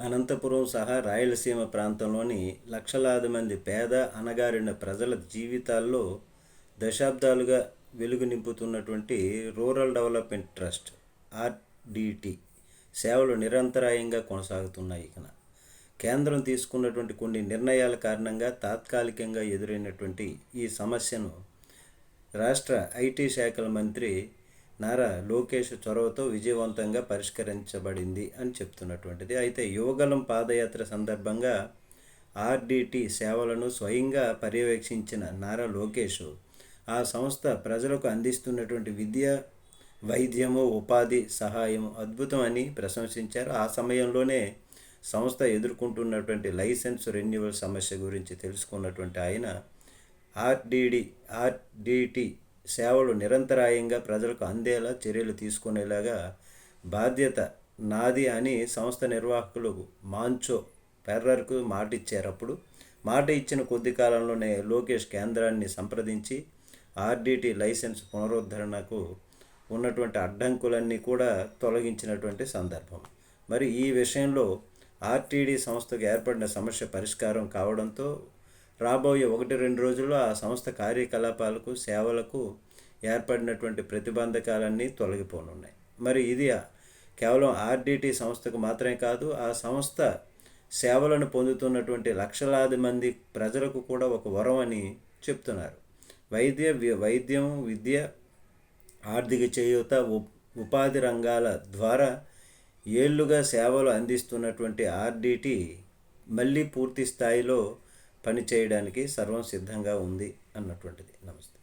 అనంతపురం సహా రాయలసీమ ప్రాంతంలోని లక్షలాది మంది పేద అణగారిన ప్రజల జీవితాల్లో దశాబ్దాలుగా వెలుగు నింపుతున్నటువంటి రూరల్ డెవలప్మెంట్ ట్రస్ట్ ఆర్డిటి సేవలు నిరంతరాయంగా కొనసాగుతున్నాయి ఇకన. కేంద్రం తీసుకున్నటువంటి కొన్ని నిర్ణయాల కారణంగా తాత్కాలికంగా ఎదురైనటువంటి ఈ సమస్యను రాష్ట్ర ఐటీ శాఖల మంత్రి నారా లోకేష్ చొరవతో విజయవంతంగా పరిష్కరించబడింది అని చెప్తున్నటువంటిది. అయితే యువగలం పాదయాత్ర సందర్భంగా ఆర్డిటి సేవలను స్వయంగా పర్యవేక్షించిన నారా లోకేష్ ఆ సంస్థ ప్రజలకు అందిస్తున్నటువంటి విద్య వైద్యము ఉపాధి సహాయం అద్భుతం అని ప్రశంసించారు. ఆ సమయంలోనే సంస్థ ఎదుర్కొంటున్నటువంటి లైసెన్స్ రెన్యువల్ సమస్య గురించి తెలుసుకున్నటువంటి ఆయన ఆర్డిడి ఆర్డిటి సేవలు నిరంతరాయంగా ప్రజలకు అందేలా చర్యలు తీసుకునేలాగా బాధ్యత నాది అని సంస్థ నిర్వాహకులు మాంచో పెర్రర్కు మాట ఇచ్చారప్పుడు మాట ఇచ్చిన కొద్ది కాలంలోనే లోకేష్ కేంద్రాన్ని సంప్రదించి ఆర్డీటీ లైసెన్స్ పునరుద్ధరణకు ఉన్నటువంటి అడ్డంకులన్నీ కూడా తొలగించినటువంటి సందర్భం. మరి ఈ విషయంలో ఆర్టీడీ సంస్థకు ఏర్పడిన సమస్య పరిష్కారం కావడంతో రాబోయే ఒకటి రెండు రోజుల్లో ఆ సంస్థ కార్యకలాపాలకు సేవలకు ఏర్పడినటువంటి ప్రతిబంధకాలన్నీ తొలగిపోనున్నాయి. మరి ఇది కేవలం ఆర్డిటి సంస్థకు మాత్రమే కాదు ఆ సంస్థ సేవలను పొందుతున్నటువంటి లక్షలాది మంది ప్రజలకు కూడా ఒక వరం అని చెప్తున్నారు. వైద్య వైద్యం విద్య ఆర్థిక చేయూత ఉపాధి రంగాల ద్వారా ఏళ్ళుగా సేవలు అందిస్తున్నటువంటి ఆర్డిటి మళ్ళీ పూర్తి స్థాయిలో పనిచేయడానికి సర్వం సిద్ధంగా ఉంది అన్నటువంటిది. నమస్తే.